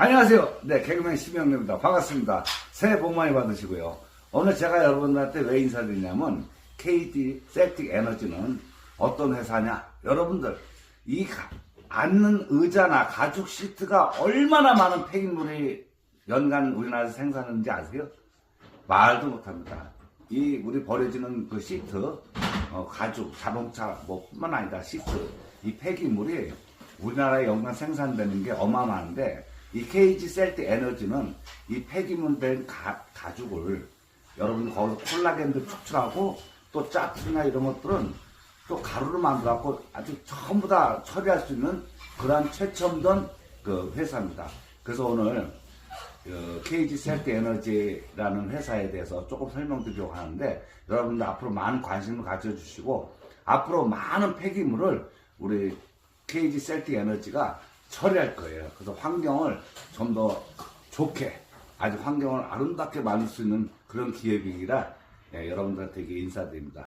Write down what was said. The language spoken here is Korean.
안녕하세요. 네, 개그맨 심영래입니다. 반갑습니다. 새해 복 많이 받으시고요. 오늘 제가 여러분들한테 왜 인사드리냐면 KT 셀틱 에너지는 어떤 회사냐? 여러분들 이 가- 앉는 의자나 가죽 시트가 얼마나 많은 폐기물이 연간 우리나라에서 생산하는지 아세요? 말도 못합니다. 이 우리 버려지는 그 시트, 어, 가죽, 자동차 뭐뿐만 아니라 시트 이 폐기물이 우리나라에 연간 생산되는 게 어마어마한데 이 KG 셀트 에너지는 이 폐기물 된 가, 가죽을 여러분 거기서 콜라겐도 추출하고 또 짜투나 이런 것들은 또 가루를 만들어갖고 아주 전부 다 처리할 수 있는 그러한 최첨단 그 회사입니다. 그래서 오늘 그 KG 셀트 에너지라는 회사에 대해서 조금 설명드리려고 하는데 여러분들 앞으로 많은 관심을 가져주시고 앞으로 많은 폐기물을 우리 KG 셀트 에너지가 처리할 거예요. 그래서 환경을 좀 더 좋게 아주 환경을 아름답게 만들 수 있는 그런 기업이라 예, 여러분들한테 인사드립니다.